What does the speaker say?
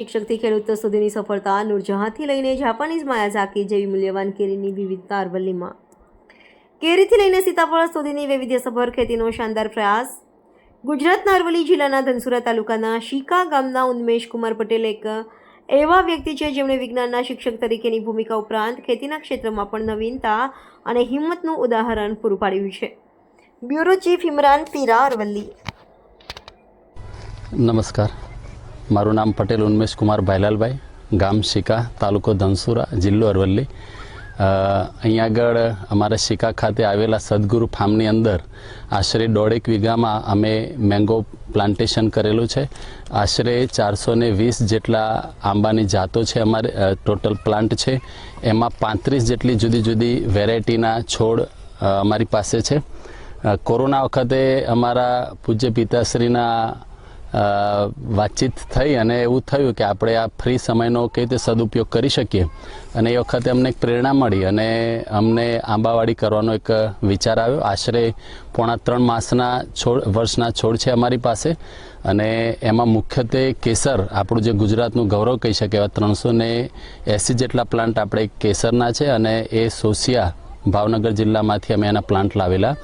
શિક્ષકથી ખેડૂતો સુધીની સફળતા નૂરજહાંથી લઈને જાપાનીઝ માયાઝાકી જેવી મૂલ્યવાન કેરીની વિવિધતા અરવલ્લીમાં. કેરીથી લઈને સીતાફળ સુધીની વૈવિધ્યસભર ખેતીનો શાનદાર પ્રયાસ. ગુજરાતના અરવલ્લી જિલ્લાના ધનસુરા તાલુકાના શીકા ગામના ઉન્મેશ કુમાર પટેલ એક એવા વ્યક્તિ છે જેમણે વિજ્ઞાનના શિક્ષક તરીકેની ભૂમિકા ઉપરાંત ખેતીના ક્ષેત્રમાં પણ નવીનતા અને હિંમતનું ઉદાહરણ પૂરું પાડ્યું છે. Bureau chief Imran Pira Aravalli. નમસ્કાર. મારું નામ પટેલ ઉન્મેશ કુમાર ભાઈલાલભાઈ ગામ શિકા, તાલુકો ધનસુરા, જિલ્લો અરવલ્લી. અહીંયા અહીં આગળ અમારા શિકા ખાતે આવેલા સદગુરુ ફાર્મની અંદર આશરે દોઢેક વીઘામાં અમે મેંગો પ્લાન્ટેશન કરેલું છે. આશરે ચારસો ને વીસ જેટલા આંબાની જાતો છે અમારે ટોટલ પ્લાન્ટ છે. એમાં પાંત્રીસ જેટલી જુદી જુદી વેરાયટીના છોડ અમારી પાસે છે. કોરોના વખતે અમારા પૂજ્ય પિતાશ્રીના વાતચીત થઈ અને એવું થયું કે આપણે આ ફ્રી સમયનો કઈ રીતે સદુપયોગ કરી શકીએ. અને એ વખતે અમને એક પ્રેરણા મળી અને અમને આંબાવાડી કરવાનો એક વિચાર આવ્યો. આશરે પોણા ત્રણ માસના છોડ, વર્ષના છોડ છે અમારી પાસે. અને એમાં મુખ્યત્વે કેસર, આપણું જે ગુજરાતનું ગૌરવ કહી શકે એવા ત્રણસો ને એંસી જેટલા પ્લાન્ટ આપણે કેસરના છે અને એ સોસિયા ભાવનગર જિલ્લામાંથી અમે એના પ્લાન્ટ લાવેલા.